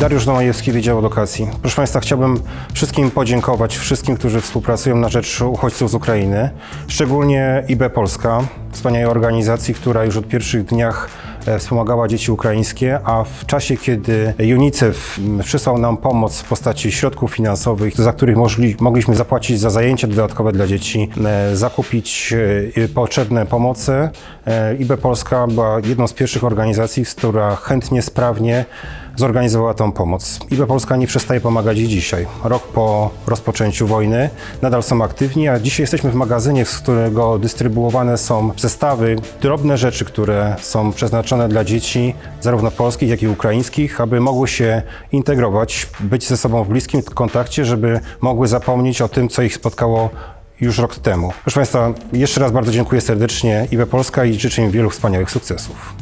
Dariusz Domajewski, Wydział Edukacji. Proszę Państwa, chciałbym wszystkim podziękować, wszystkim, którzy współpracują na rzecz uchodźców z Ukrainy, szczególnie IB Polska, wspaniałej organizacji, która już od pierwszych dniach e, wspomagała dzieci ukraińskie, a w czasie, kiedy UNICEF m, przysłał nam pomoc w postaci środków finansowych, za których mogliśmy zapłacić za zajęcia dodatkowe dla dzieci, e, zakupić e, potrzebne pomoce, e, IB Polska była jedną z pierwszych organizacji, która chętnie, sprawnie zorganizowała tą pomoc. IB Polska nie przestaje pomagać i dzisiaj. Rok po rozpoczęciu wojny nadal są aktywni, a dzisiaj jesteśmy w magazynie, z którego dystrybuowane są zestawy, drobne rzeczy, które są przeznaczone dla dzieci, zarówno polskich, jak i ukraińskich, aby mogły się integrować, być ze sobą w bliskim kontakcie, żeby mogły zapomnieć o tym, co ich spotkało już rok temu. Proszę Państwa, jeszcze raz bardzo dziękuję serdecznie IB Polska i życzę im wielu wspaniałych sukcesów.